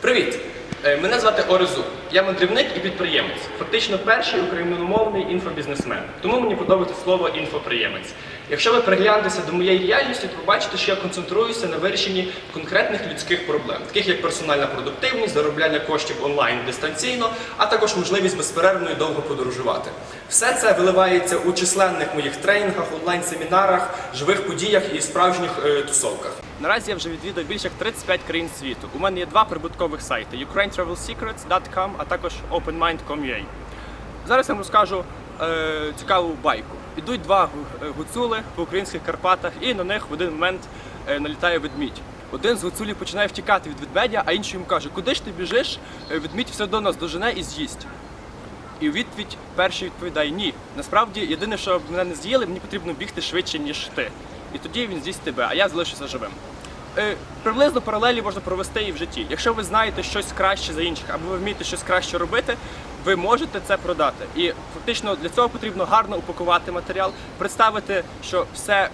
Привіт! Е, Мене звати Орезу. Я мандрівник і підприємець. Фактично перший україномовний інфобізнесмен. Тому мені подобається слово інфоприємець. Якщо ви приглянетеся до моєї діяльності, то побачите, що я концентруюся на вирішенні конкретних людських проблем, таких як персональна продуктивність, заробляння коштів онлайн дистанційно, а також можливість безперервно і довго подорожувати. Все це виливається у численних моїх тренінгах, онлайн-семінарах, живих подіях і справжніх е, тусовках. Наразі я вже відвідав більше як 35 країн світу. У мене є два прибуткових сайти: ukrainetravelsecrets.com, а також openmind.com.ua. Зараз я вам розкажу е, цікаву байку. Ідуть два е, гуцули по українських Карпатах, і на них в один момент е, налітає ведмідь. Один з гуцулів починає втікати від ведмедя, а інший йому каже: Куди ж ти біжиш? Е, Ведмідь все одно нас дожене і з'їсть. І у відповідь перший відповідає: ні. Насправді, єдине, що мене не з'їли, мені потрібно бігти швидше, ніж ти. І тоді він з'їсть тебе, а я залишуся живим. Е, приблизно паралелі можна провести і в житті. Якщо ви знаєте щось краще за інших, або ви вмієте щось краще робити, ви можете це продати. І фактично для цього потрібно гарно упакувати матеріал, представити, що все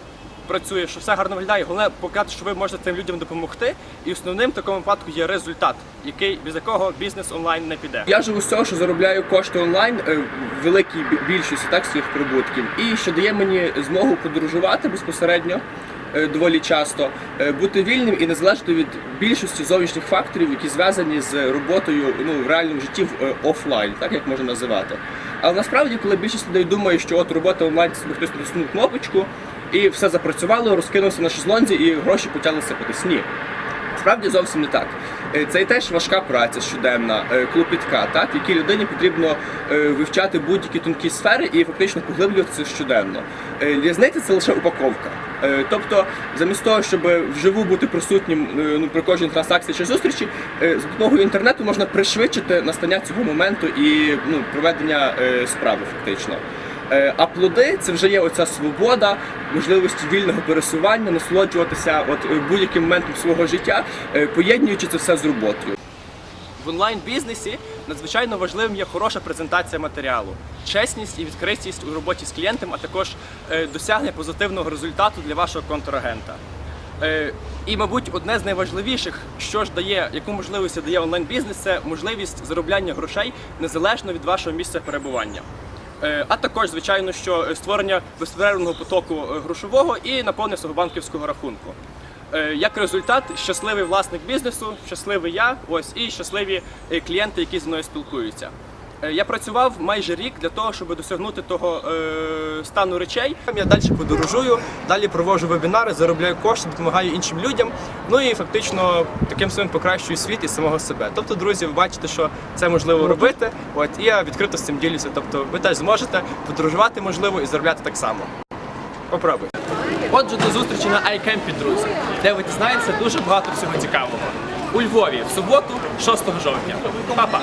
працює, що все гарно виглядає. Головне показати, що ви можете цим людям допомогти. І основним в такому випадку є результат, який без якого бізнес онлайн не піде. Я живу з цього, що заробляю кошти онлайн е, в великій більшості так своїх прибутків, і що дає мені змогу подорожувати безпосередньо. Е, Доволі часто е, бути вільним і не залежати від більшості зовнішніх факторів, які зв'язані з роботою ну в реальному житті в е, офлайн, так як можна називати. Але насправді, коли більшість людей думає, що от робота онлайн собі хтось натиснув кнопочку і все запрацювало, розкинувся на шезлонзі і гроші почали сипатись. Ні. Справді зовсім не так. Це і теж важка праця щоденна, клопітка, так, в якій людині потрібно вивчати будь-які тонкі сфери і фактично поглиблюватися щоденно. Різниця це лише упаковка. Е, Тобто, замість того, щоб вживу бути присутнім е, ну, при кожній транзакції чи зустрічі, е, за допомогою інтернету можна пришвидшити настання цього моменту і ну, проведення справи фактично. А плоди це вже є оця свобода, можливості вільного пересування, насолоджуватися от будь-яким моментом свого життя, поєднуючи це все з роботою. В онлайн-бізнесі надзвичайно важливим є хороша презентація матеріалу, чесність і відкритість у роботі з клієнтом, а також е, досягнення позитивного результату для вашого контрагента. Е, І, мабуть, одне з найважливіших, що ж дає, яку можливість дає онлайн-бізнес, це можливість заробляння грошей незалежно від вашого місця перебування. Е, А також, звичайно, що створення безперервного потоку грошового і наповнення свого банківського рахунку. Е, Як результат, щасливий власник бізнесу, щасливий я, ось і щасливі е, клієнти, які зі мною спілкуються. Е, Я працював майже рік для того, щоб досягнути того е, стану речей. Я далі подорожую, далі проводжу вебінари, заробляю кошти, допомагаю іншим людям. Ну і фактично таким самим покращую світ і самого себе. Тобто, друзі, ви бачите, що це можливо робити. От і я відкрито з цим ділюся. Тобто, ви теж зможете подорожувати можливо і заробляти так само. Попробуйте. Отже, до зустрічі на iCamp, друзі, де ви дізнаєтеся дуже багато всього цікавого. У Львові в суботу, 6 жовтня. Па-па!